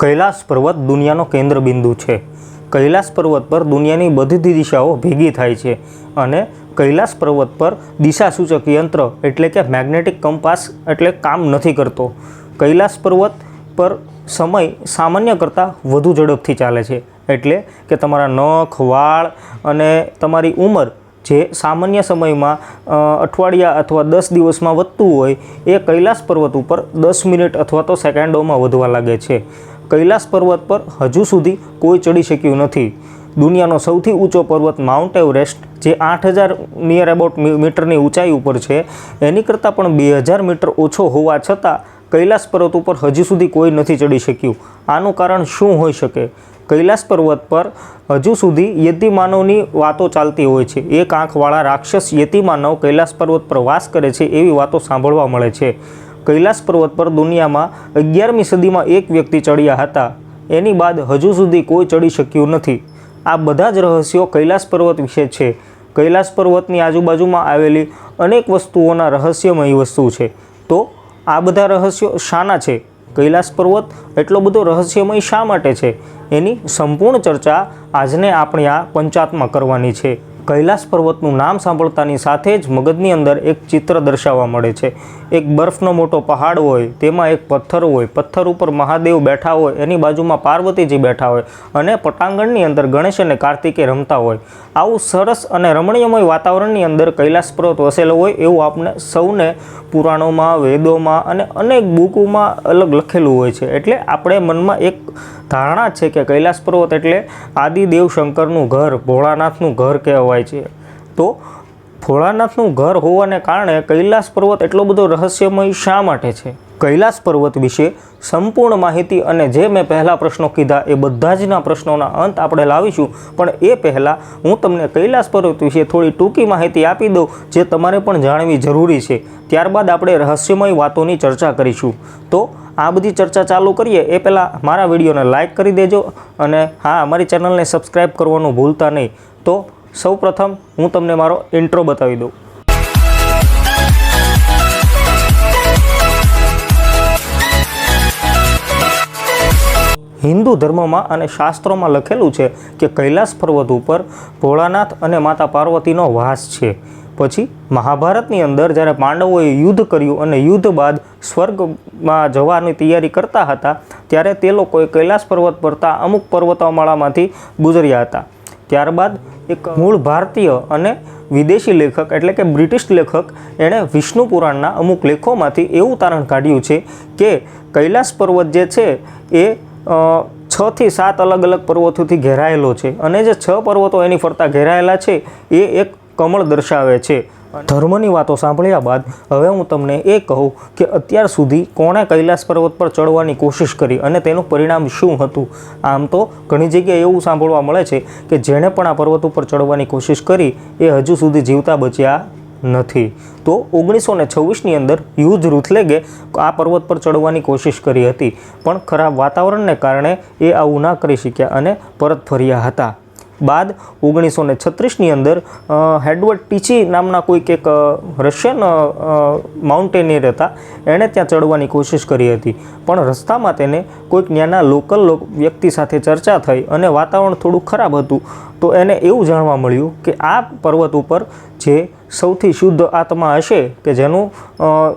કૈલાસ પર્વત દુનિયાનો કેન્દ્ર બિંદુ છે. કૈલાસ પર્વત પર દુનિયાની બધી દિશાઓ ભેગી થાય છે અને કૈલાસ પર્વત પર દિશાસૂચક યંત્ર એટલે કે મેગ્નેટિક કંપાસ એટલે કામ નથી કરતો. કૈલાસ પર્વત પર સમય સામાન્ય કરતાં વધુ ઝડપથી ચાલે છે એટલે કે તમારા નખ, વાળ અને તમારી ઉંમર જે સામાન્ય સમયમાં અઠવાડિયા અથવા દસ દિવસમાં વધતું હોય એ કૈલાસ પર્વત ઉપર દસ મિનિટ અથવા તો સેકન્ડોમાં વધવા લાગે છે. કૈલાસ પર્વત પર હજુ સુધી કોઈ ચડી શક્યું નથી. દુનિયાનો સૌથી ઊંચો પર્વત માઉન્ટ એવરેસ્ટ, જે આઠ હજાર નિયર અબાઉટ મીટરની ઊંચાઈ ઉપર છે, એની કરતાં પણ બે હજાર મીટર ઓછો હોવા છતાં કૈલાસ પર્વત ઉપર હજી સુધી કોઈ નથી ચડી શક્યું. આનું કારણ શું હોઈ શકે? કૈલાસ પર્વત પર હજુ સુધી યતિમાનવની વાતો ચાલતી હોય છે. એક આંખવાળા રાક્ષસ યતિમાનવ કૈલાસ પર્વત પર વાસ કરે છે એવી વાતો સાંભળવા મળે છે. કૈલાસ પર્વત પર દુનિયામાં અગિયારમી સદીમાં એક વ્યક્તિ ચડ્યા હતા. એની બાદ હજુ સુધી કોઈ ચડી શક્યું નથી. આ બધા જ રહસ્યો કૈલાસ પર્વત વિશે છે. કૈલાસ પર્વતની આજુબાજુમાં આવેલી અનેક વસ્તુઓના રહસ્યમય વસ્તુ છે. તો આ બધા રહસ્યો શાના છે? કૈલાસ પર્વત એટલો બધો રહસ્યમય શા માટે છે? એની સંપૂર્ણ ચર્ચા આજને આપણે આ પંચાતમાં કરવાની છે. કૈલાસ પર્વતનું નામ સાંભળતાની સાથે જ મગજની અંદર એક ચિત્ર દર્શાવવા મળે છે. એક બરફનો મોટો પહાડ હોય, તેમાં એક પથ્થર હોય, પથ્થર ઉપર મહાદેવ બેઠા હોય, એની બાજુમાં પાર્વતીજી બેઠા હોય અને પટાંગણની અંદર ગણેશ અને કાર્તિકે રમતા હોય. આવું સરસ અને રમણીયમય વાતાવરણની અંદર કૈલાસ પર્વત વસેલો હોય એવું આપણે સૌને પુરાણોમાં, વેદોમાં અને અનેક બુકોમાં અલગ લખેલું હોય છે. એટલે આપણે મનમાં એક ધારણા છે કે કૈલાસ પર્વત એટલે આદિદેવ શંકરનું ઘર, ભોળાનાથનું ઘર કહેવાય છે. તો ભોળાનાથનું ઘર હોવાને કારણે કૈલાસ પર્વત એટલો બધો રહસ્યમય શા માટે છે? કૈલાસ પર્વત વિશે સંપૂર્ણ માહિતી અને જે મેં પહેલાં પ્રશ્નો કીધા એ બધા જના પ્રશ્નોના અંત આપણે લાવીશું. પણ એ પહેલાં હું તમને કૈલાસ પર્વત વિશે થોડી ટૂંકી માહિતી આપી દઉં, જે તમારે પણ જાણવી જરૂરી છે. ત્યારબાદ આપણે રહસ્યમય વાતોની ચર્ચા કરીશું. તો આ બધી ચર્ચા ચાલુ કરીએ, એ પહેલાં મારા વિડીયોને લાઇક કરી દેજો અને હા, અમારી ચેનલને સબસ્ક્રાઈબ કરવાનું ભૂલતા નહીં. તો સૌપ્રથમ હું તમને મારો ઇન્ટ્રો બતાવી દઉં. હિન્દુ ધર્મમાં અને શાસ્ત્રોમાં લખેલું છે કે કૈલાસ પર્વત ઉપર ભોળાનાથ અને માતા પાર્વતીનો વાસ છે. પછી મહાભારતની અંદર જ્યારે પાંડવોએ યુદ્ધ કર્યું અને યુદ્ધ બાદ સ્વર્ગમાં જવાની તૈયારી કરતા હતા, ત્યારે તે લોકોએ કૈલાસ પર્વત પરતા અમુક પર્વતમાળામાંથી ગુજર્યા હતા. ત્યારબાદ એક મૂળ ભારતીય અને વિદેશી લેખક એટલે કે બ્રિટિશ લેખક એણે વિષ્ણુ પુરાણના અમુક લેખોમાંથી એવું તારણ કાઢ્યું છે કે કૈલાસ પર્વત જે છે એ છ થી સાત અલગ અલગ પર્વતોથી ઘેરાયેલો છે અને જે છ પર્વતો એની ફરતા ઘેરાયેલા છે એ એક કમળ દર્શાવે છે. ધર્મની વાતો સાંભળ્યા બાદ હવે હું તમને એ કહું કે અત્યાર સુધી કોણે કૈલાસ પર્વત પર ચડવાની કોશિશ કરી અને તેનું પરિણામ શું હતું? આમ તો ઘણી જગ્યાએ એવું સાંભળવા મળે છે કે જેણે પણ આ પર્વત ઉપર ચડવાની કોશિશ કરી, એ હજુ સુધી જીવતા બચ્યા નથી. તો ઓગણીસો ને છવ્વીસની અંદર યુદ્ધ રૂથલેગે આ પર્વત પર ચડવાની કોશિશ કરી હતી. પણ ખરાબ વાતાવરણને કારણે એ આવું ના કરી શક્યા અને પરત ફર્યા હતા. બાદ ઓગણીસો ને છત્રીસની અંદર હેડવર્ડ ટીચી નામના કોઈક એક રશિયન માઉન્ટેનિયર હતા. એણે ત્યાં ચડવાની કોશિશ કરી હતી. પણ રસ્તામાં તેને કોઈક ત્યાંના લોકલ વ્યક્તિ સાથે ચર્ચા થઈ અને વાતાવરણ થોડું ખરાબ હતું. તો એને એવું જાણવા મળ્યું કે આ પર્વત ઉપર જે સૌથી શુદ્ધ આત્મા હશે કે જેનું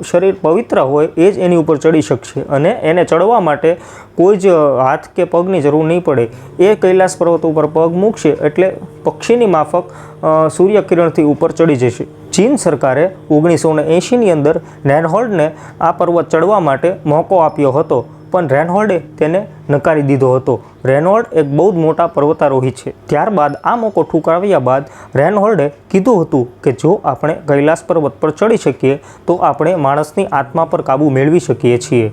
શરીર પવિત્ર હોય એ જ એની ઉપર ચડી શકશે અને એને ચડવા માટે કોઈ જ હાથ કે પગની જરૂર નહીં પડે. એ કૈલાસ પર્વત ઉપર પગ મૂકશે એટલે પક્ષીની માફક સૂર્યકિરણથી ઉપર ચડી જશે. ચીન સરકારે ઓગણીસો ને એંશીની અંદર નેનહોલ્ડને આ પર્વત ચડવા માટે મોકો આપ્યો હતો. પણ રેનહોલ્ડે તેને નકારી દીધો હતો. રેનહોલ્ડ એક બહુ જ મોટા પર્વતારોહી છે. ત્યારબાદ આ મોકો ઠુકરાવ્યા બાદ રેનહોલ્ડે કીધું હતું કે જો આપણે કૈલાસ પર્વત પર ચડી શકીએ, તો આપણે માણસની આત્મા પર કાબૂ મેળવી શકીએ છીએ.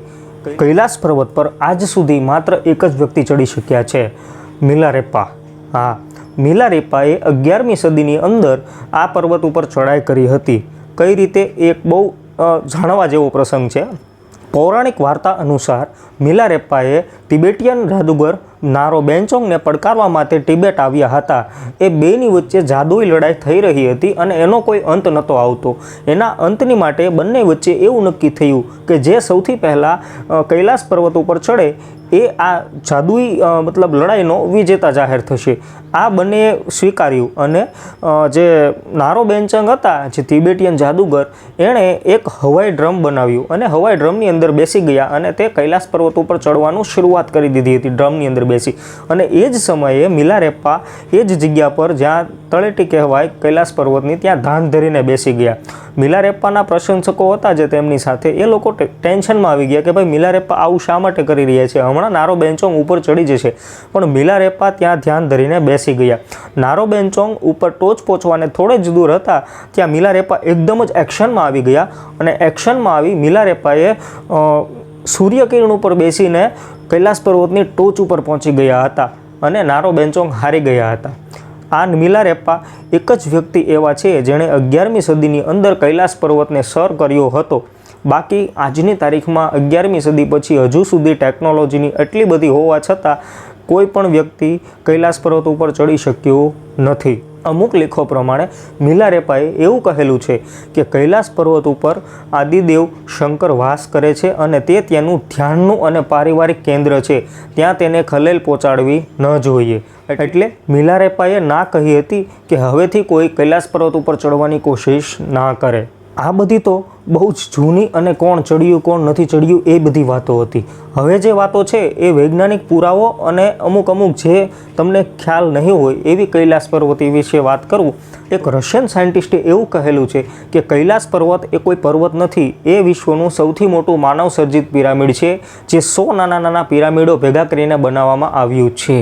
કૈલાસ પર્વત પર આજ સુધી માત્ર એક જ વ્યક્તિ ચડી શક્યા છે, મિલારેપ્પા. હા, મિલારેપ્પાએ અગિયારમી સદીની અંદર આ પર્વત ઉપર ચડાઈ કરી હતી. કઈ રીતે, એક બહુ જાણવા જેવો પ્રસંગ છે. પૌરાણિક વાર્તા અનુસાર મિલારેપ્પાએ તિબેટિયન જાદુગર નારો બેન્ચોંગને પડકારવા માટે ટિબેટ આવ્યા હતા. એ બેની વચ્ચે જાદુઈ લડાઈ થઈ રહી હતી અને એનો કોઈ અંત નહોતો આવતો. એના અંતની માટે બંને વચ્ચે એવું નક્કી થયું કે જે સૌથી પહેલાં કૈલાસ પર્વત ઉપર ચડે એ આ જાદુઈ મતલબ લડાઈનો વિજેતા જાહેર થશે. આ બંને સ્વીકાર્યું અને જે નારો બેનચંગ હતા, જે તિબેટિયન જાદુગર, એણે એક હવાઈ ડ્રમ બનાવ્યું અને હવાઈ ડ્રમની અંદર બેસી ગયા અને તે કૈલાસ પર્વત ઉપર ચડવાનું શરૂઆત કરી દીધી હતી, ડ્રમની અંદર બેસી. અને એ જ સમયે મિલારેપ્પા એ જ જગ્યા પર જ્યાં તળેટી કહેવાય કૈલાસ પર્વતની, ત્યાં ધાન ધરીને બેસી ગયા. મિલારેપ્પાના પ્રશંસકો હતા જે તેમની સાથે, એ લોકો ટેન્શનમાં આવી ગયા કે ભાઈ મિલારેપ્પા આવું શા માટે કરી રહ્યા છે? હમણાં નારો બેન્ચોંગ ઉપર ચડી જશે. પણ મિલારેપ્પા ત્યાં ધ્યાન ધરીને બેસી ગયા. નારો બેન્ચોંગ ઉપર ટોચ પહોંચવાને થોડે જ દૂર હતા ત્યાં મિલારેપ્પા એકદમ જ એક્શનમાં આવી ગયા અને એક્શનમાં આવી મિલારેપ્પાએ અ, સૂર્યકિરણ ઉપર બેસીને કૈલાસ પર્વતની ટોચ ઉપર પહોંચી ગયા હતા અને નારો બેન્ચોંગ હારી ગયા હતા. આ મિલારેપ્પા એક જ વ્યક્તિ એવા છે જેણે અગિયારમી સદીની અંદર કૈલાસ પર્વતને સર કર્યો હતો. બાકી આજની તારીખમાં અગિયારમી સદી પછી હજુ સુધી ટેકનોલોજીની એટલી બધી હોવા છતાં કોઈ પણ વ્યક્તિ કૈલાસ પર્વત ઉપર ચડી શક્યો નથી. અમુક લેખો પ્રમાણે મિલારેપાએ એવું કહેલું છે કે કૈલાસ પર્વત ઉપર આદિદેવ શંકર વાસ કરે છે અને તે ત્યાંનું ધ્યાનનું અને પારિવારિક કેન્દ્ર છે. ત્યાં તેને ખલેલ પહોંચાડવી ન જોઈએ. એટલે મિલારેપાએ ના કહી હતી કે હવેથી કોઈ કૈલાસ પર્વત ઉપર ચડવાની કોશિશ ના કરે. આ બધી તો બહુ જ જૂની અને કોણ ચડ્યું, કોણ નથી ચડ્યું એ બધી વાતો હતી. હવે જે વાતો છે એ વૈજ્ઞાનિક પુરાવો અને અમુક અમુક જે તમને ખ્યાલ નહીં હોય એવી કૈલાસ પર્વતી વિશે વાત કરું, એક રશિયન સાયન્ટિસ્ટે એવું કહેલું છે કે કૈલાસ પર્વત એ કોઈ પર્વત નથી, એ વિશ્વનું સૌથી મોટું માનવ સર્જિત પિરામિડ છે, જે સો નાના નાના પિરામિડો ભેગા કરીને બનાવવામાં આવ્યું છે.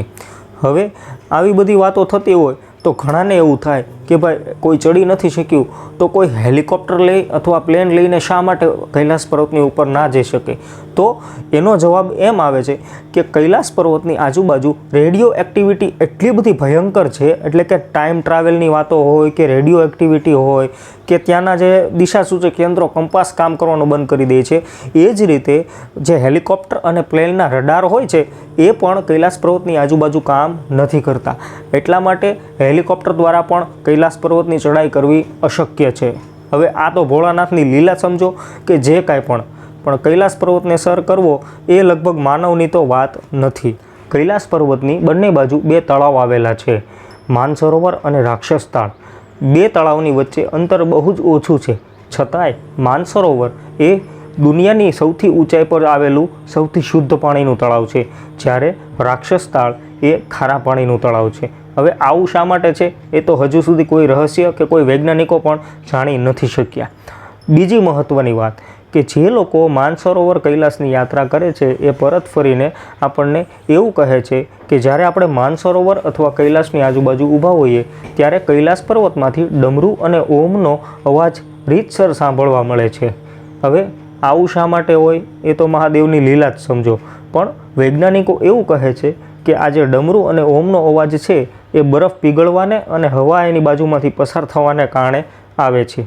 હવે આવી બધી વાતો થતી હોય તો ઘણાને એવું થાય કે ભાઈ, કોઈ ચડી નથી શક્યું, તો કોઈ હેલિકોપ્ટર લઈ અથવા પ્લેન લઈને શા માટે કૈલાસ પર્વતની ઉપર ના જઈ શકે? તો એનો જવાબ એમ આવે છે કે કૈલાસ પર્વતની આજુબાજુ રેડિયો એક્ટિવિટી એટલી બધી ભયંકર છે, એટલે કે ટાઈમ ટ્રાવેલની વાતો હોય કે રેડિયો એક્ટિવિટી હોય, કે ત્યાંના જે દિશા સૂચક યંત્રો કંપાસ કામ કરવાનું બંધ કરી દે છે, એ જ રીતે જે હેલિકોપ્ટર અને પ્લેનના રડાર હોય છે, એ પણ કૈલાસ પર્વતની આજુબાજુ કામ નથી કરતા. એટલા માટે હેલિકોપ્ટર દ્વારા પણ કૈલાસ પર્વતની ચઢાઈ કરવી અશક્ય છે. હવે આ તો ભોળાનાથની લીલા સમજો કે જે કાંઈ પણ. પણ કૈલાસ પર્વતને સર કરવો એ લગભગ માનવની તો વાત નથી. કૈલાસ પર્વતની બંને બાજુ બે તળાવ આવેલા છે. માનસરોવર અને રાક્ષસ તાળ બે તળાવની વચ્ચે અંતર બહુ જ ઓછું છે. છતાંય માનસરોવર એ દુનિયાની સૌથી ઊંચાઈ પર આવેલું સૌથી શુદ્ધ પાણીનું તળાવ છે. જ્યારે રાક્ષસ તાળ એ ખારા પાણીનું તળાવ છે. હવે આવું શા માટે છે? એ તો હજુ સુધી કોઈ રહસ્ય કે કોઈ વૈજ્ઞાનિકો પણ જાણી નથી શક્યા. બીજી મહત્ત્વની વાત કે જે લોકો માનસરોવર કૈલાસની યાત્રા કરે છે, એ પરત ફરીને આપણને એવું કહે છે કે જ્યારે આપણે માનસરોવર અથવા કૈલાસની આજુબાજુ ઊભા હોઈએ, ત્યારે કૈલાસ પર્વતમાંથી ડમરું અને ઓમનો અવાજ રીતસર સાંભળવા મળે છે. હવે આવું શા માટે હોય? એ તો મહાદેવની લીલા જ સમજો. પણ વૈજ્ઞાનિકો એવું કહે છે કે આ જે ડમરું અને ઓમનો અવાજ છે એ બરફ પીગળવાને અને હવા એની બાજુમાંથી પસાર થવાને કારણે આવે છે.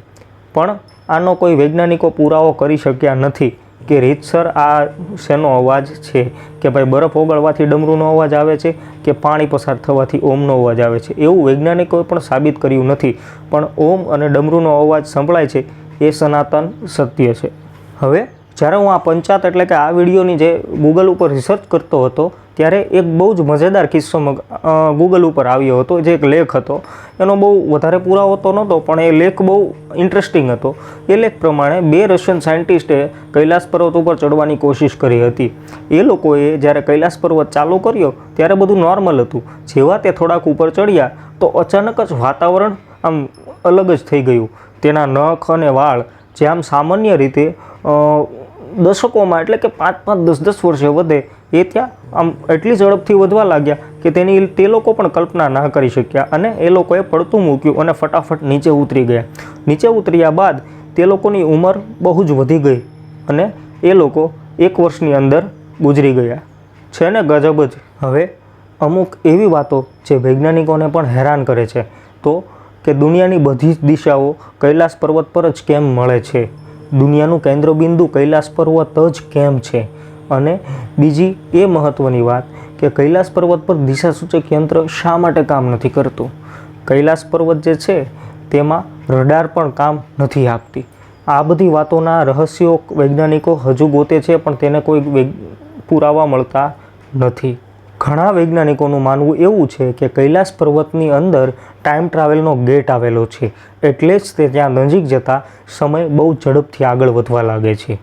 પણ આનો કોઈ વૈજ્ઞાનિકો પુરાવો કરી શક્યા નથી કે રીતસર આ શેનો અવાજ છે, કે ભાઈ બરફ ઓગળવાથી ડમરૂનો અવાજ આવે છે, કે પાણી પસાર થવાથી ઓમનો અવાજ આવે છે. એવું વૈજ્ઞાનિકોએ પણ સાબિત કર્યું નથી. પણ ઓમ અને ડમરૂનો અવાજ સંભળાય છે, એ સનાતન સત્ય છે. હવે જ્યારે હું આ પંચાત એટલે કે આ વિડીયોની જે ગૂગલ ઉપર રિસર્ચ કરતો હતો, ત્યારે એક બહુ જ મજેદાર કિસ્સો ગૂગલ ઉપર આવ્યો હતો, જે એક લેખ હતો. એનો બહુ વધારે પુરાવો તો નહોતો, પણ એ લેખ બહુ ઇન્ટરેસ્ટિંગ હતો. એ લેખ પ્રમાણે બે રશિયન સાયન્ટિસ્ટે કૈલાસ પર્વત ઉપર ચડવાની કોશિશ કરી હતી. એ લોકોએ જ્યારે કૈલાસ પર્વત ચાલુ કર્યો, ત્યારે બધું નોર્મલ હતું. જેવા તે થોડાક ઉપર ચડ્યા, તો અચાનક જ વાતાવરણ આમ અલગ જ થઈ ગયું. તેના નખ અને વાળ જે આમ સામાન્ય રીતે દશકોમાં, એટલે કે પાંચ પાંચ, દસ દસ વર્ષે વધે, એ ત્યાં આમ એટલી ઝડપથી વધવા લાગ્યા કે તેની તે લોકો પણ કલ્પના ના કરી શક્યા અને એ લોકોએ પડતું મૂક્યું અને ફટાફટ નીચે ઉતરી ગયા. નીચે ઉતર્યા બાદ તે લોકોની ઉંમર બહુ જ વધી ગઈ અને એ લોકો એક વર્ષની અંદર ગુજરી ગયા. છે ને ગજબ જ. હવે અમુક એવી વાતો જે વૈજ્ઞાનિકોને પણ હેરાન કરે છે. તો કે દુનિયાની બધી જ દિશાઓ કૈલાસ પર્વત પર જ કેમ મળે છે? દુનિયાનું કેન્દ્રબિંદુ કૈલાસ પર્વત જ કેમ છે? અને બીજી એ મહત્ત્વની વાત કે કૈલાસ પર્વત પર દિશાસૂચક યંત્ર શા માટે કામ નથી કરતું? કૈલાસ પર્વત જે છે, તેમાં રડાર પણ કામ નથી આપતી. આ બધી વાતોના રહસ્યો વૈજ્ઞાનિકો હજુ ગોતે છે, પણ તેને કોઈ પુરાવા મળતા નથી. ઘણા વૈજ્ઞાનિકોનું માનવું એવું છે કે કૈલાસ પર્વતની અંદર ટાઈમ ટ્રાવેલનો ગેટ આવેલો છે. એટલે જ તે ત્યાં નજીક જતાં સમય બહુ ઝડપથી આગળ વધવા લાગે છે.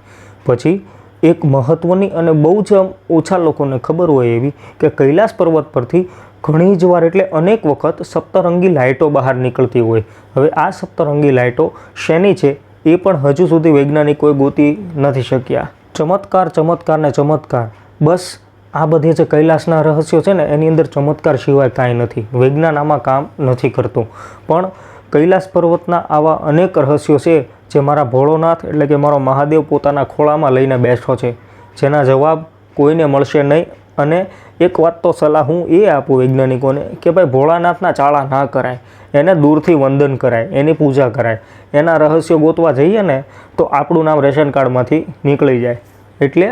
પછી, એક મહત્ત્વની અને બહુ જ ઓછા લોકોને ખબર હોય એવી કે કૈલાસ પર્વત પરથી ઘણી જ વાર એટલે અનેક વખત સપ્તરંગી લાઇટો બહાર નીકળતી હોય. હવે આ સપ્તરંગી લાઇટો શેની છે એ પણ હજુ સુધી વૈજ્ઞાનિકોએ ગોતી નથી શક્યા. ચમત્કાર ચમત્કાર ને ચમત્કાર. બસ આ બધે જે કૈલાસના રહસ્યો છે ને, એની અંદર ચમત્કાર સિવાય કાંઈ નથી. વિજ્ઞાન આમાં કામ નથી કરતું. પણ કૈલાસ પર્વતના આવા અનેક રહસ્યો છે જે મારા ભોળોનાથ એટલે કે મારો મહાદેવ પોતાના ખોળામાં લઈને બેઠો છે. જેના જવાબ કોઈને મળશે નહીં. અને એક વાત તો સલાહ હું એ આપું વૈજ્ઞાનિકોને કે ભાઈ, ભોળાનાથના ચાળા ના કરાય. એને દૂરથી વંદન કરાય, એની પૂજા કરાય. એના રહસ્યો ગોતવા જઈએ ને, તો આપણું નામ રેશન કાર્ડમાંથી નીકળી જાય. એટલે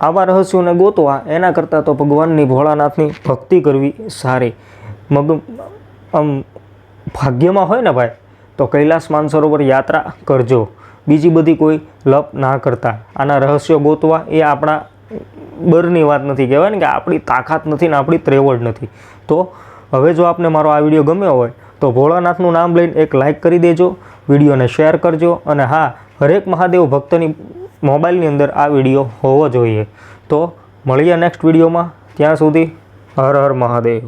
આવા રહસ્યોને ગોતવા એના કરતાં તો ભગવાનની ભોળાનાથની ભક્તિ કરવી સારી. મગ, આમ, ભાગ્યમાં હોય ને ભાઈ, તો કૈલાસ માનસરોવર યાત્રા કરજો. બીજી બધી કોઈ લપ ના કરતા. આના રહસ્યો ગોતવા એ આપણા બરની વાત નથી. કહેવાય ને કે આપણી તાકાત નથી ને આપણી ત્રેવડ નથી. તો હવે જો આપને મારો આ વીડિયો ગમ્યો હોય, તો ભોળાનાથનું નામ લઈને એક લાઇક કરી દેજો, વિડીયોને શેર કરજો અને હા, હરેક મહાદેવ ભક્તની મોબાઈલની અંદર આ વીડિયો હોવો જોઈએ. તો મળીએ નેક્સ્ટ વિડીયોમાં. ત્યાં સુધી હર હર મહાદેવ.